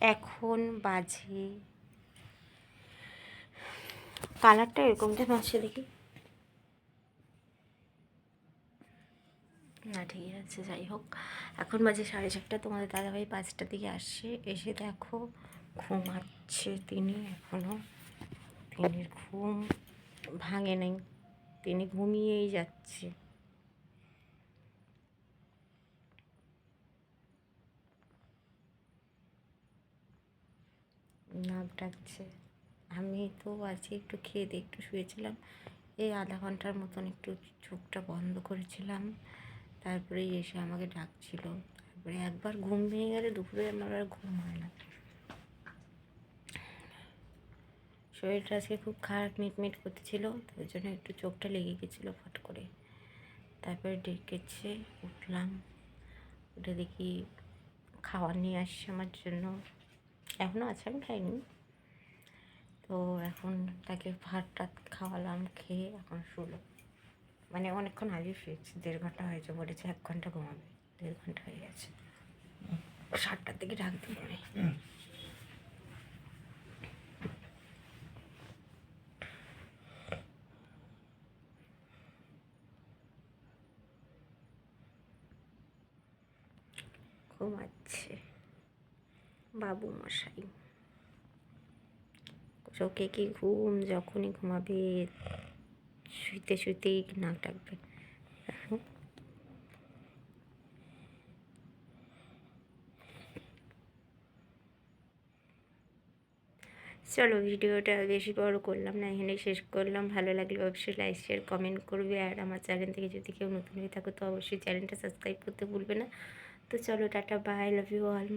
এখন বাজে। কালারটা এরকম যেন আসছে দেখি। না, ঠিক আছে, যাই হোক। এখন বাজে সাড়ে চারটা, তোমাদের দাদাভাই পাঁচটার দিকে আসছে। এসে দেখো, ঘুমাচ্ছে তিনি এখনও তিনির ঘুম ভাঙে নাই। তিনি ঘুমিয়েই যাচ্ছে। নাক ডাকছে। আমি তো আজকে একটু খেয়ে দিয়ে একটু শুয়েছিলাম। এই আধা ঘণ্টার মতন একটু চোখটা বন্ধ করেছিলাম। তারপরে এসে আমাকে ডাকছিল। তারপরে একবার ঘুম ভেঙে গেলে দুপুরে আমার আর ঘুম হয় না। শরীরটা আজকে খুব খারাপ মিটমিট করতেছিল তার জন্য একটু চোখটা লেগে গেছিল ফট করে। তারপরে ডেকেছে, উঠলাম। উঠে দেখি খাওয়ার নিয়ে আসছে আমার জন্য। এখনও আছে, আমি খাইনি। তো এখন তাকে ভাত টাত খাওয়ালাম, খেয়ে এখন শুলো। মানে অনেকক্ষণ আগে শুয়েছি দেড় ঘণ্টা হয়েছে বলেছে, এক ঘণ্টা ঘুমাবে। দেড় ঘণ্টা হয়ে গেছে। সাতটার দিকে ডাক দিই আমি ঘুমাচ্ছে। বাবু মশাই চোখে কি ঘুম? যখনই ঘুমাবে, শুইতে শুইতেই নাক ডাকবে। চলো ভিডিওটা বেশি বড় করলাম না এখানে শেষ করলাম। ভালো লাগলে অবশ্যই লাইক শেয়ার কমেন্ট করবে। আর আমার চ্যানেল থেকে যদি কেউ নতুন হয়ে থাকো, তো অবশ্যই চ্যানেলটা সাবস্ক্রাইব করতে ভুলবে না। তো চলো tata bye love you all